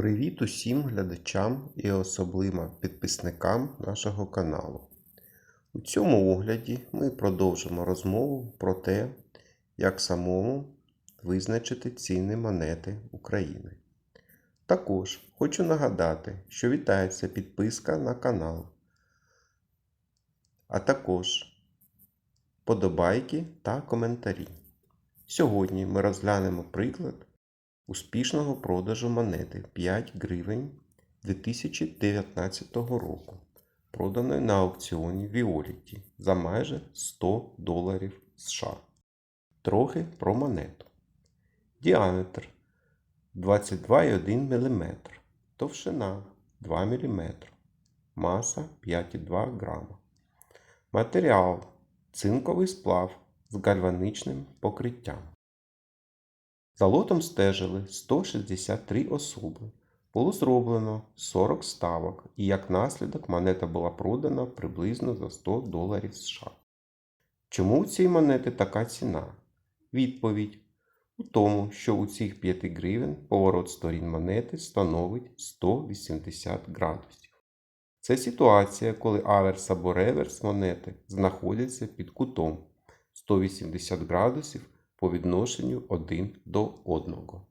Привіт усім глядачам і особливо підписникам нашого каналу. У цьому огляді ми продовжимо розмову про те, як самому визначити ціни монети України. Також хочу нагадати, що вітається підписка на канал, а також подобайки та коментарі. Сьогодні ми розглянемо приклад успішного продажу монети 5 гривень 2019 року, проданої на аукціоні Віоліті за майже 100 доларів США. Трохи про монету. Діаметр 22,1 мм, товщина 2 мм, маса 5,2 грама. Матеріал цинковий сплав з гальваничним покриттям. За лотом стежили 163 особи. Було зроблено 40 ставок, і як наслідок монета була продана приблизно за 100 доларів США. Чому у цій монети така ціна? Відповідь у тому, що у цих 5 гривень поворот сторін монети становить 180 градусів. Це ситуація, коли аверс або реверс монети знаходяться під кутом 180 градусів по відношенню один до одного.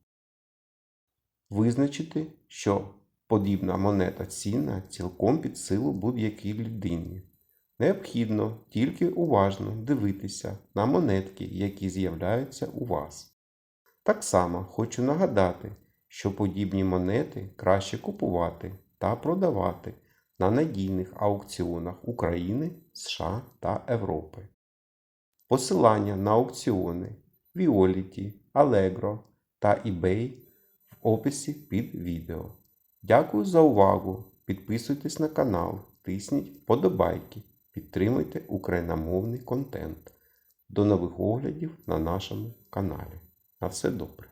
Визначити, що подібна монета цінна цілком під силу будь-якій людині. Необхідно тільки уважно дивитися на монетки, які з'являються у вас. Так само хочу нагадати, що подібні монети краще купувати та продавати на надійних аукціонах України, США та Європи. Посилання на аукціони Violet, Allegro та eBay в описі під відео. Дякую за увагу! Підписуйтесь на канал, тисніть вподобайки, підтримуйте україномовний контент. До нових оглядів на нашому каналі. На все добре!